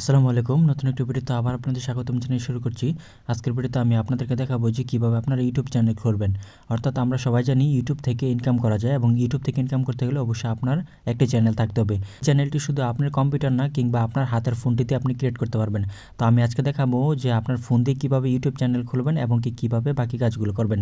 আসসালামু আলাইকুম। নতুন একটি ভিডিওতে আবার আপনাদের স্বাগতম জানিয়ে শুরু করছি। আজকের ভিডিওতে আমি আপনাদেরকে দেখাবো যে কীভাবে আপনারা ইউটিউব চ্যানেল খুলবেন অর্থাৎ আমরা সবাই জানি ইউটিউব থেকে ইনকাম করা যায় এবং ইউটিউব থেকে ইনকাম করতে গেলে অবশ্যই আপনার একটি চ্যানেল থাকতে হবে। চ্যানেলটি শুধু আপনার কম্পিউটার না, কিংবা আপনার হাতের ফোনটিতে আপনি ক্রিয়েট করতে পারবেন। তো আমি আজকে দেখাবো যে আপনার ফোন দিয়ে কীভাবে ইউটিউব চ্যানেল খুলবেন এবং কি কীভাবে বাকি কাজগুলো করবেন।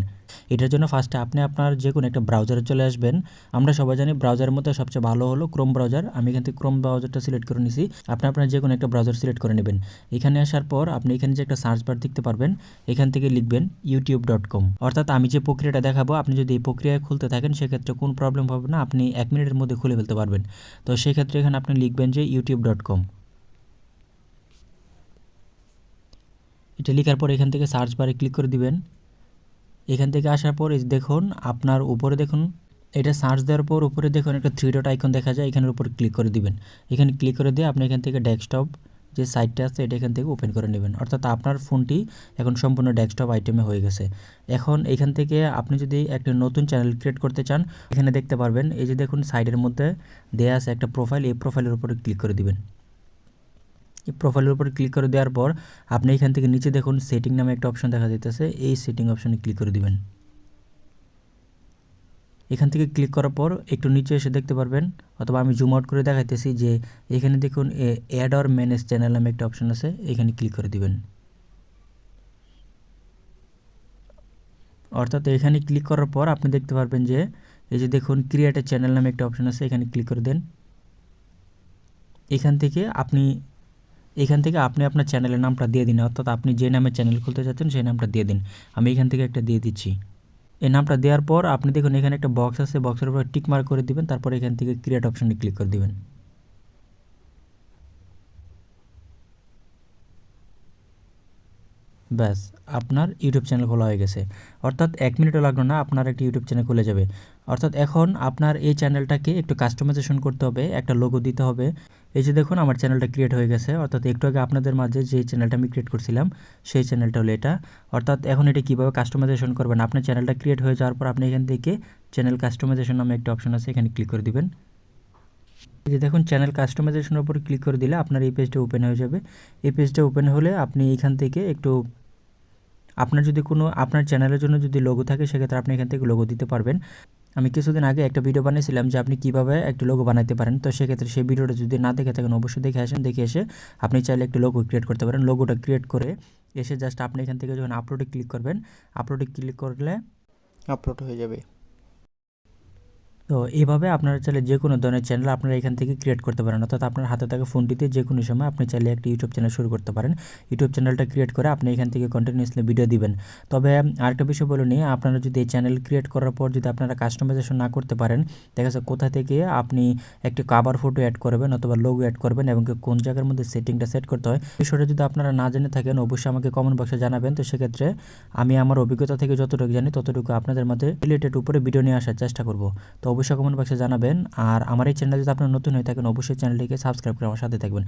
এটার জন্য ফার্স্টে আপনি আপনার যে কোনো একটা ব্রাউজারে চলে আসবেন। আমরা সবাই জানি ব্রাউজারের মধ্যে সবচেয়ে ভালো হলো ক্রোম ব্রাউজার আমি এখান থেকে ক্রোম ব্রাউজারটা সিলেক্ট করে নিছি। আপনি আপনার যে কোনো একটা ব্রাউজার সিলেক্ট করে নেবেন। এখানে আসার পর আপনি এখানে যে একটা সার্চ বার দেখতে পারবেন, এখান থেকে লিখবেন ইউটিউব ডট কম অর্থাৎ আমি যে প্রক্রিয়াটা দেখাবো, আপনি যদি এই প্রক্রিয়ায় খুলতে থাকেন, সেক্ষেত্রে কোন প্রবলেম হবে না, আপনি এক মিনিটের মধ্যে খুলে ফেলতে পারবেন। তো সেক্ষেত্রে এখানে আপনি লিখবেন যে ইউটিউব ডট কম এটা লেখার পর এখান থেকে সার্চ বারে ক্লিক করে দিবেন। এখান থেকে আসার পর দেখুন, আপনার উপরে দেখুন, এটা সার্চ দেওয়ার পর উপরে দেখুন একটা থ্রি ডট আইকন দেখা যায়, এখানের উপর ক্লিক করে দিবেন। এখানে ক্লিক করে দিয়ে আপনি এখান থেকে ডেস্কটপ যে সাইটটা আছে, এটা এখান থেকে ওপেন করে নেবেন। অর্থাৎ আপনার ফোনটি এখন সম্পূর্ণ ডেস্কটপ আইটেমে হয়ে গেছে। এখন এখান থেকে আপনি যদি একটা নতুন চ্যানেল ক্রিয়েট করতে চান, এখানে দেখতে পারবেন, এই যে দেখুন সাইডের মধ্যে দেয়া আছে একটা প্রোফাইল এই প্রোফাইলের উপরে ক্লিক করে দিবেন। এই প্রোফাইলের উপরে ক্লিক করে দেওয়ার পর, আপনি এখান থেকে নিচে দেখুন সেটিং নামে একটা অপশন দেখা যেতেছে এই সেটিং অপশনে ক্লিক করে দিবেন। এখান থেকে ক্লিক করার পর একটু নিচে এসে দেখতে পারবেন, অথবা আমি জুম আউট করে দেখাইতেছি যে এখানে দেখুন অ্যাড অর ম্যানেজ চ্যানেল নামে একটা অপশন আছে, এখানে ক্লিক করে দিবেন। অর্থাৎ এখানে ক্লিক করার পর আপনি দেখতে পারবেন যে, এই যে দেখুন ক্রিয়েট চ্যানেল নামে একটা অপশন আছে, এখানে ক্লিক করে দেন। এখান থেকে আপনি, এখান থেকে আপনি আপনার চ্যানেলের নামটা দিয়ে দিন, অর্থাৎ আপনি যে নামে চ্যানেল খুলতে চাচ্ছেন, সেই নামটা দিয়ে দিন। আমি এখান থেকে একটা দিয়ে দিচ্ছি। এই নামটা দেওয়ার পর আপনি দেখুন এখানে একটা বক্স আছে বক্সের উপর টিক মার্ক করে দিবেন, তারপর এখান থেকে ক্রিয়েট অপশানে ক্লিক করে দিবেন। ব্যাস, আপনার ইউটিউব চ্যানেল খোলা হয়ে গেছে। অর্থাৎ এক মিনিটও লাগল না, আপনার একটি ইউটিউব চ্যানেল খুলে যাবে। অর্থাৎ এখন আপনার এই চ্যানেলটাকে একটু কাস্টমাইজেশন করতে হবে, একটা লোগো দিতে হবে। এই যে দেখুন, আমার চ্যানেলটা ক্রিয়েট হয়ে গেছে। অর্থাৎ একটু আগে আপনাদের মাঝে যে চ্যানেলটা আমি ক্রিয়েট করছিলাম, সেই চ্যানেলটা হলো এটা। অর্থাৎ এখন এটা কীভাবে কাস্টমাইজেশন করবেন? আপনার চ্যানেলটা ক্রিয়েট হয়ে যাওয়ার পর আপনি এখান থেকে চ্যানেল কাস্টমাইজেশন নামে একটা অপশন আছে, এখানে ক্লিক করে দিবেন। যে দেখুন চ্যানেল কাস্টমাইজেশনের উপর ক্লিক করে দিলে আপনার এই পেজটা ওপেন হয়ে যাবে। এই পেজটা ওপেন হলে আপনি এখান থেকে একটু আপনার যদি কোনো, আপনার চ্যানেলের জন্য যদি লোগো থাকে, সেক্ষেত্রে আপনি এখান থেকে লোগো দিতে পারবেন। আমি কিছুদিন আগে একটা ভিডিও বানিয়েছিলাম যে আপনি কীভাবে একটি লোগো বানাতে পারেন। তো সেক্ষেত্রে সেই ভিডিওটা যদি না দেখে থাকেন, অবশ্যই দেখে আসেন। দেখে এসে আপনি চাইলে একটি লোগো ক্রিয়েট করতে পারেন। লোগোটা ক্রিয়েট করে এসে জাস্ট আপনি এখান থেকে যখন আপলোডে ক্লিক করবেন আপলোডে ক্লিক করলে আপলোড হয়ে যাবে। তো এইভাবে আপনারা চাইলে যে কোনো ধরনের চ্যানেল আপনারা এখান থেকে ক্রিয়েট করতে পারেন। অর্থাৎ আপনার হাতে থাকা ফোনটিতে যে কোনো সময় আপনি চাইলে একটি ইউটিউব চ্যানেল শুরু করতে পারেন। ইউটিউব চ্যানেলটা ক্রিয়েট করে আপনি এখান থেকে কন্টিনিউসলি ভিডিও দিবেন। তবে আরেকটা বিষয় বলে নিয়ে আপনারা যদি এই চ্যানেল ক্রিয়েট করার পর যদি আপনারা কাস্টমাইজেশন না করতে পারেন, দেখা যাচ্ছে কোথা থেকে আপনি একটি কাভার ফটো অ্যাড করবেন অথবা লোগো অ্যাড করবেন এবং কোন জায়গার মধ্যে সেটিংটা সেট করতে হয় বিষয়টা যদি আপনারা না জেনে থাকেন, অবশ্যই আমাকে কমেন্ট বক্সে জানাবেন। তো সেক্ষেত্রে আমি আমার অভিজ্ঞতা থেকে যতটুকু জানি, ততটুকু আপনাদের মধ্যে রিলেটেড উপরে ভিডিও নিয়ে আসার চেষ্টা করব। তো অবশ্যই কমেন্ট বক্সে জানাবেন। আর আমার এই চ্যানেল যদি আপনার নতুন হয়ে থাকেন, অবশ্যই চ্যানেলটিকে সাবস্ক্রাইব করে আমার সাথে থাকবেন।